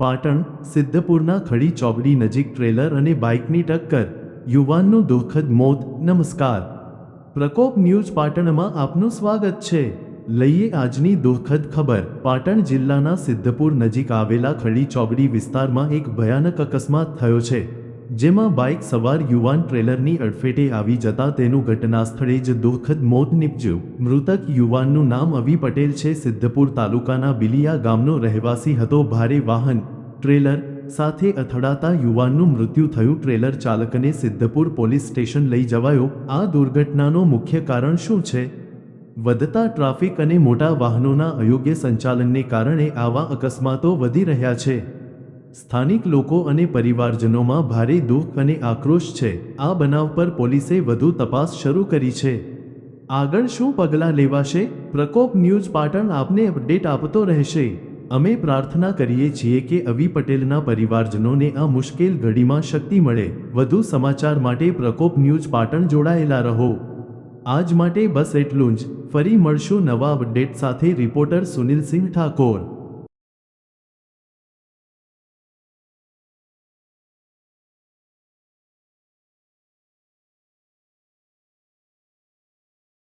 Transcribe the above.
પાટણ, સિદ્ધપુરના ખડી ચોકડી નજીક ટ્રેલર અને બાઇકની ટક્કર. યુવાનનું દુઃખદ મોત. નમસ્કાર. પ્રકોપ ન્યૂઝ પાટણમાં આપનું સ્વાગત છે. લઈએ આજની દુઃખદ ખબર. પાટણ જિલ્લાના સિદ્ધપુર નજીક આવેલા ખડી ચોકડી વિસ્તારમાં એક ભયાનક અકસ્માત થયો છે. જેમાં બાઇક સવાર યુવાન ટ્રેલરની અડફેટે આવી જતા તેનું ઘટના સ્થળે જ દુઃખદ મોત નીપજ્યું. મૃતક યુવાનનું નામ અવી પટેલ છે. સિદ્ધપુર તાલુકાના બિલિયા ગામનો રહેવાસી હતો. ભારે વાહન, ટ્રેલર સાથે અથડાતા યુવાનનું મૃત્યુ થયું. ટ્રેલર ચાલકને સિદ્ધપુર પોલીસ સ્ટેશન લઈ જવાયો. આ દુર્ઘટનાનું મુખ્ય કારણ શું છે? વધતા ટ્રાફિક અને મોટા વાહનોના અયોગ્ય સંચાલનને કારણે આવા અકસ્માતો વધી રહ્યા છે. સ્થાનિક લોકો અને પરિવારજનોમાં ભારે દુઃખ અને આક્રોશ છે. આ બનાવ પર પોલીસે વધુ તપાસ શરૂ કરી છે. આગળ શું પગલાં લેવાશે? પ્રકોપ ન્યૂઝ પાટણ આપને અપડેટ આપતો રહેશે. અમે પ્રાર્થના કરીએ છીએ કે અવી પટેલના પરિવારજનોને આ મુશ્કેલ ઘડીમાં શક્તિ મળે. વધુ સમાચાર માટે પ્રકોપ ન્યૂઝ પાટણ જોડાયેલા રહો. આજ માટે બસ એટલું જ. ફરી મળશું નવા અપડેટ સાથે. રિપોર્ટર સુનિલસિંહ ઠાકોર.